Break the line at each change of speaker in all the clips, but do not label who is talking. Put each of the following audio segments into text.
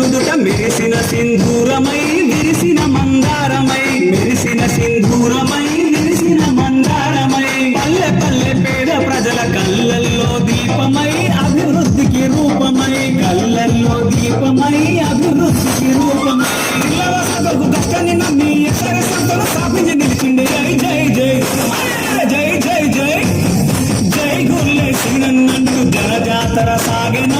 నుదుట మెరిసిన సింధూరమై విరిసిన మందారమై మెరిసిన సింధూరమై విరిసిన మందారమై. పల్లె పల్లె పేద ప్రజల కళ్ళల్లో దీపమై అభివృద్ధికి రూపమై కళ్ళల్లో దీపమై అభివృద్ధికి రూపమై. పిల్లల సగకు నమ్మి ఎసర సంతలు స్థాపించి నిలిచింది జై జై జై. జై జై జై. జై గురులే శ్రీనన్నంటూ జనజాతర సాగెనో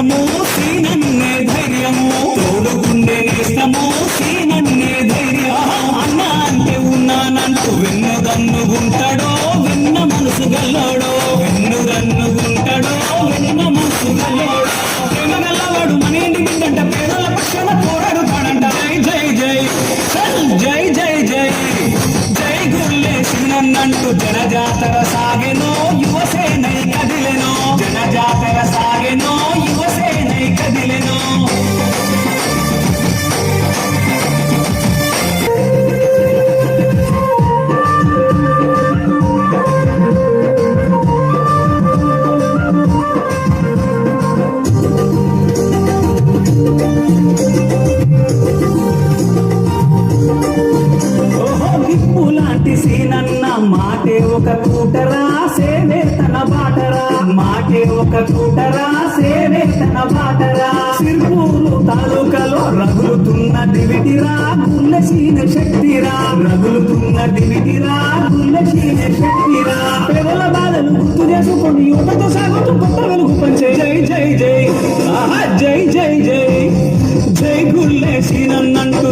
నేస్తము సీనన్నే ధైర్యము. తోడుగుండె నేస్తము సీనన్నే ధైర్యం అన్న అంటే ఉన్నానంటూ వెన్నుదన్నుగుంటాడో విన్న మనసు గల్లోడో. వెన్నుదన్నుగుంటాడో వెన్న మనసు గల్లోడో. ప్రేమ గల్లవాడు మన ఇంటి బిడ్డంట పేదల పక్షాన పోరాడు పాడంట జై జై. జై జై జై జై. జై గురులే సీనన్నంటూ జనజాతర సాగెనో యువసేనై కదిలే మాటే ఒక కూటరా సేవే తన బాటరా. మాటే ఒక కూటరా సేవే తన బాటరా. సిర్పూరు తాలూకాలో రగులుతున్న దివిటిరా గుల్లసీన శక్తిరా రగులుతున్న దివిటిరా గుల్లసీన శక్తిరా పెదల బాధను గుర్తు చేసుకొని యువతతో సాగుతూ కొత్త వెలుగు పంచే. జై జై జై. జై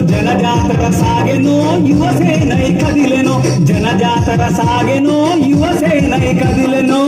జనజాతర సాగెనో యువసేనై కదిలెనో. జనజాతర సాగెనో యువసేనై కదిలెనో.